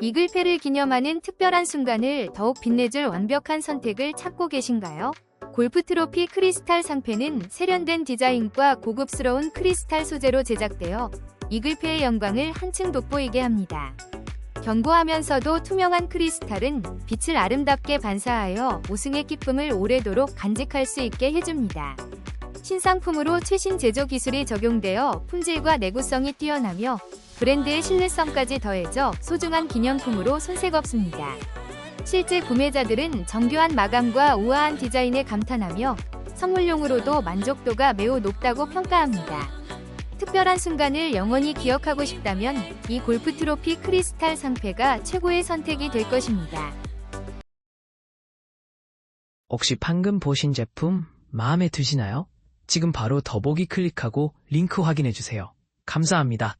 이글패를 기념하는 특별한 순간을 더욱 빛내줄 완벽한 선택을 찾고 계신가요? 골프 트로피 크리스탈 상패는 세련된 디자인과 고급스러운 크리스탈 소재로 제작되어 이글패의 영광을 한층 돋보이게 합니다. 견고하면서도 투명한 크리스탈은 빛을 아름답게 반사하여 우승의 기쁨을 오래도록 간직할 수 있게 해줍니다. 신상품으로 최신 제조 기술이 적용되어 품질과 내구성이 뛰어나며 브랜드의 신뢰성까지 더해져 소중한 기념품으로 손색 없습니다. 실제 구매자들은 정교한 마감과 우아한 디자인에 감탄하며 선물용으로도 만족도가 매우 높다고 평가합니다. 특별한 순간을 영원히 기억하고 싶다면 이 골프 트로피 크리스탈 상패가 최고의 선택이 될 것입니다. 혹시 방금 보신 제품 마음에 드시나요? 지금 바로 더보기 클릭하고 링크 확인해 주세요. 감사합니다.